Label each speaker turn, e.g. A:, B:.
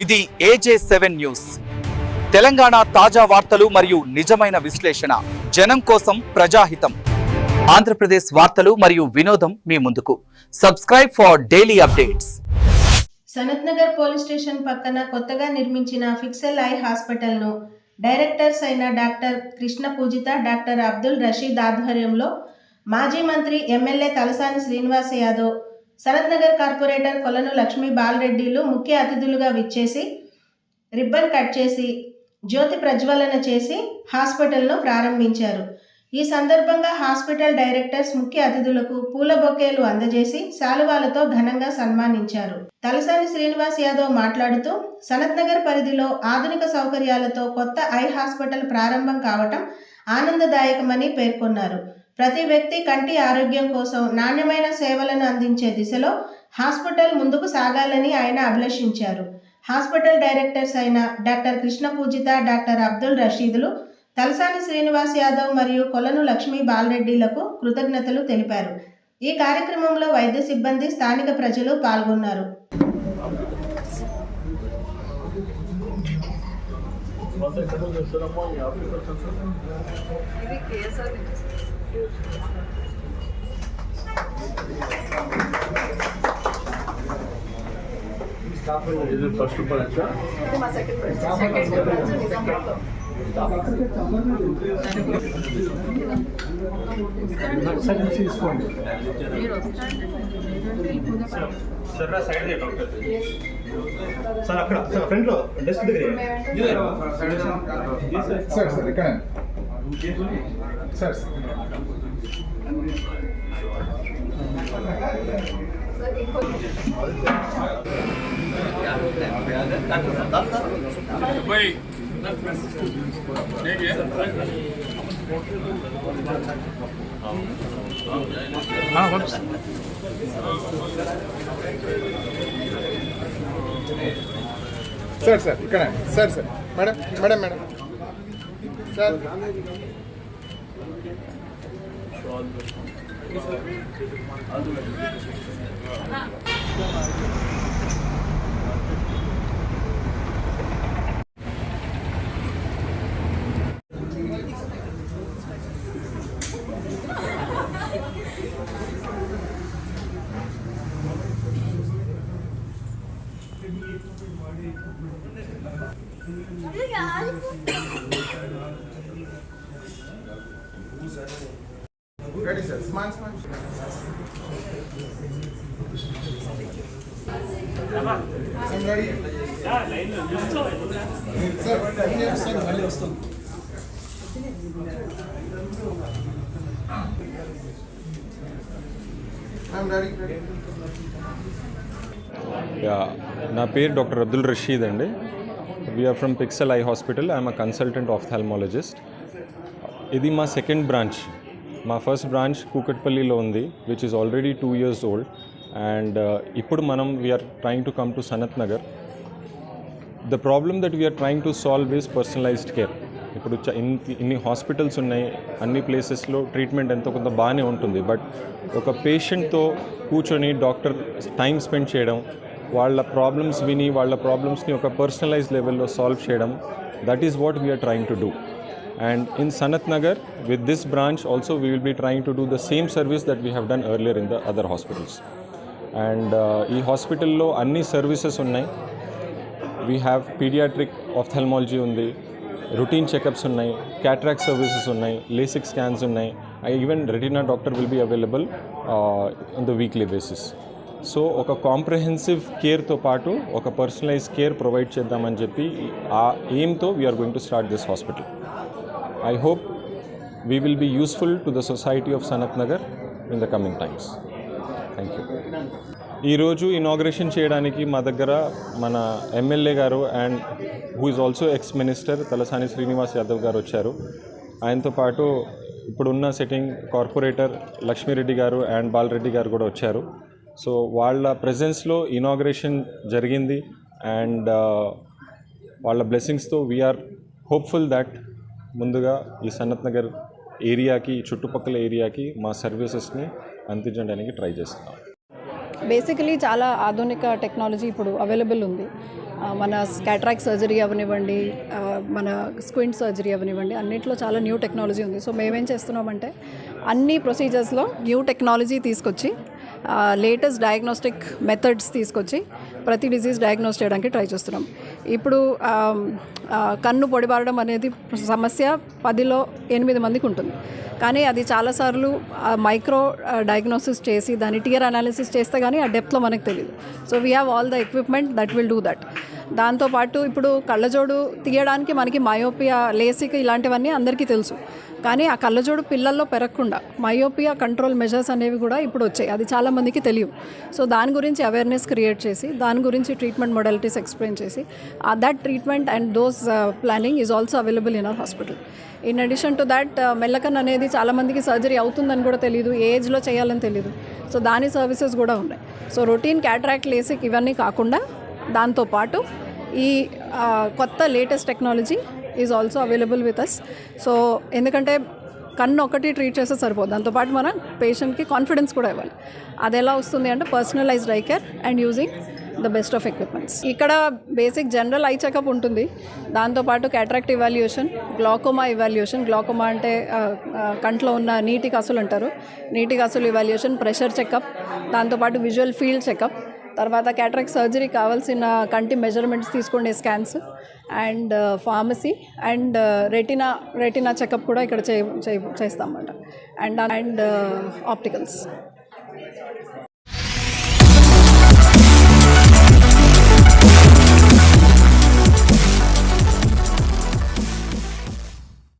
A: ఇది ఏజే seven news Telangana తాజా వార్తలు మరియు నిజమైన విశ్లేషణ. జనం కోసం ప్రజాహితం. ఆంధ్రప్రదేశ్ వార్తలు మరియు వినోదం మీ ముందుకు. Subscribe for daily updates
B: Sanath Nagar police station పక్కన కొత్తగా నిర్మించిన ఫిక్సెల్ ఐ హాస్పిటల్ను డైరెక్టర్స్ అయిన డాక్టర్ కృష్ణ పూజిత డాక్టర్ అబ్దుల్ రషీద్ ఆధ్వర్యంలో మాజీ మంత్రి ఎమ్మెల్యే తలసాని శ్రీనివాస్ యాదవ్ శరత్ నగర్ కార్పొరేటర్ కొలను లక్ష్మీ బాలరెడ్డిలు ముఖ్య అతిథులుగా విచ్చేసి రిబ్బన్ కట్ చేసి జ్యోతి ప్రజ్వలన చేసి హాస్పిటల్ను ప్రారంభించారు. ఈ సందర్భంగా హాస్పిటల్ డైరెక్టర్స్ ముఖ్య అతిథులకు పూల బొకేలు అందజేసి శాలువాలతో ఘనంగా సన్మానించారు. తలసాని శ్రీనివాస్ యాదవ్ మాట్లాడుతూ సనత్ నగర్ పరిధిలో ఆధునిక సౌకర్యాలతో కొత్త ఐ హాస్పిటల్ ప్రారంభం కావటం ఆనందదాయకమని పేర్కొన్నారు. ప్రతి వ్యక్తి కంటి ఆరోగ్యం కోసం నాణ్యమైన సేవలను అందించే దిశలో హాస్పిటల్ ముందుకు సాగాలని ఆయన అభిలషించారు. హాస్పిటల్ డైరెక్టర్స్ అయిన డాక్టర్ కృష్ణ పూజిత డాక్టర్ అబ్దుల్ రషీదులు తలసాని శ్రీనివాస్ యాదవ్ మరియు కొలను లక్ష్మీ బాలరెడ్డిలకు కృతజ్ఞతలు తెలిపారు. ఈ కార్యక్రమంలో వైద్య సిబ్బంది స్థానిక ప్రజలు పాల్గొన్నారు.
C: Poate că nu
D: de ceremonie, aplică ce să spun.
E: Ricky, e să
D: Is it first to Parancha? Second
E: Parancha. Second Parancha is a problem.
C: తీసుకోండి
F: సార్ సైడ్ డాక్టర్ సార్ అక్కడ సార్ ఫ్రంట్లో డెస్క్ దగ్గర
C: సార్ సార్ ఇక్కడ sir sir sir ఇక్కడ sir sir madam madam madam sir ready sir మళ్ళీ వస్తుంది
G: yeah నా పేరు డాక్టర్ అబ్దుల్ రషీద్ అండి. We're from Pixel eye hospital am a consultant ophthalmologist. ఇది మా సెకండ్ బ్రాంచ్ మా ఫస్ట్ బ్రాంచ్ కూకట్పల్లిలో ఉంది which is already two years old and ఇప్పుడు మనం we're trying to come to Sanath Nagar the problem that we're trying to solve is personalised care ఇప్పుడు ఇన్ని hospitals ఉన్నాయి అన్ని ప్లేసెస్లో ట్రీట్మెంట్ ఎంతో కొంత బాగానే ఉంటుంది. బట్ ఒక పేషెంట్తో కూర్చొని డాక్టర్ టైం స్పెండ్ చేయడం వాళ్ళ ప్రాబ్లమ్స్ విని వాళ్ళ ప్రాబ్లమ్స్ని ఒక పర్సనలైజ్ లెవెల్లో సాల్వ్ చేయడం that is what we are trying to do and in Sanath Nagar with this branch also we will be trying to do the same service that we have done earlier in the other hospitals and ఈ హాస్పిటల్లో అన్ని services ఉన్నాయి. We have paediatric ophthalmology ఉంది routine checkups ఉన్నాయి cataract services ఉన్నాయి LASIK scans ఉన్నాయి. Even retina doctor will be available on the weekly basis so ఒక comprehensive కేర్తో పాటు ఒక పర్సనలైజ్ కేర్ ప్రొవైడ్ చేద్దామని చెప్పి ఆ ఎయిమ్తో we are going to start this hospital I hope we will be useful to the society of Sanath Nagar in the coming times thank you ఈరోజు inauguration చేయడానికి మా దగ్గర మన MLA garu and who is also ex minister Talasani Srinivas Yadav గారు వచ్చారు. ఆయనతో పాటు ఇప్పుడున్న సిట్టింగ్ కార్పొరేటర్ లక్ష్మీరెడ్డి గారు అండ్ బాలరెడ్డి గారు కూడా వచ్చారు. సో వాళ్ళ ప్రెజెన్స్లో ఇనాగ్రేషన్ జరిగింది అండ్ uh, వాళ్ళ బ్లెస్సింగ్స్తో వీఆర్ హోప్ఫుల్ దట్ ముందుగా ఈ సన్నత్ నగర్ ఏరియాకి చుట్టుపక్కల ఏరియాకి మా సర్వీసెస్ని అందించడానికి ట్రై చేస్తున్నాం.
E: బేసికలీ చాలా ఆధునిక టెక్నాలజీ ఇప్పుడు అవైలబుల్ ఉంది. మన క్యాట్రాక్ సర్జరీ అవనివ్వండి మన స్క్వింట్ సర్జరీ అవనివ్వండి అన్నిట్లో చాలా న్యూ టెక్నాలజీ ఉంది. సో మేమేం చేస్తున్నామంటే అన్ని ప్రొసీజర్స్లో న్యూ టెక్నాలజీ తీసుకొచ్చి లేటెస్ట్ డయాగ్నోస్టిక్ మెథడ్స్ తీసుకొచ్చి ప్రతి డిజీజ్ డయాగ్నోస్ చేయడానికి ట్రై చేస్తున్నాం. ఇప్పుడు కన్ను పొడిబారడం అనేది సమస్య పదిలో ఎనిమిది మందికి ఉంటుంది. కానీ అది చాలాసార్లు మైక్రో డయాగ్నోసిస్ చేసి దాని టియర్ అనాలిసిస్ చేస్తే కానీ ఆ డెప్త్లో మనకు తెలియదు so we have all the equipment that will do that దాంతోపాటు ఇప్పుడు కళ్ళజోడు తీయడానికి మనకి మయోపియా లేసిక్ ఇలాంటివన్నీ అందరికీ తెలుసు. కానీ ఆ కళ్ళజోడు పిల్లల్లో పెరగకుండా మయోపియా కంట్రోల్ మెజర్స్ అనేవి కూడా ఇప్పుడు వచ్చాయి. అది చాలామందికి తెలియదు సో దాని గురించి అవేర్నెస్ క్రియేట్ చేసి దాని గురించి ట్రీట్మెంట్ మొడాలిటీస్ ఎక్స్ప్లెయిన్ చేసి that treatment and dose planning is also available in our hospital in addition to that మెల్లకన్ అనేది చాలామందికి సర్జరీ అవుతుందని కూడా తెలియదు. ఏ ఏజ్లో చేయాలని తెలియదు. సో దాని సర్వీసెస్ కూడా ఉన్నాయి. సో రొటీన్ క్యాట్రాక్ట్ లేసిక్ ఇవన్నీ కాకుండా దాంతోపాటు ఈ uh, కొత్త latest technology is also available with us so ఎందుకంటే కన్ను ఒకటి ట్రీట్ చేస్తే సరిపోదు. దాంతోపాటు మనం పేషెంట్కి కాన్ఫిడెన్స్ కూడా ఇవ్వాలి. అది ఎలా వస్తుంది అంటే personalised eye care and using the best of equipments ఇక్కడ బేసిక్ జనరల్ ఐ చెకప్ ఉంటుంది. దాంతోపాటు cataract evaluation glaucoma evaluation glaucoma అంటే కంట్లో ఉన్న నీటి కసులు అంటారు. నీటి కసులు ఇవాల్యుయేషన్ ప్రెషర్ చెకప్ దాంతోపాటు విజువల్ ఫీల్డ్ చెకప్ తర్వాత క్యాటరాక్ సర్జరీ కావాల్సిన కంటి మెజర్మెంట్స్ తీసుకునే scans and pharmacy and retina retina checkup కూడా ఇక్కడ చే చేస్తామన్నమాట. చేస్తాం అండ్ అండ్ ఆప్టికల్స్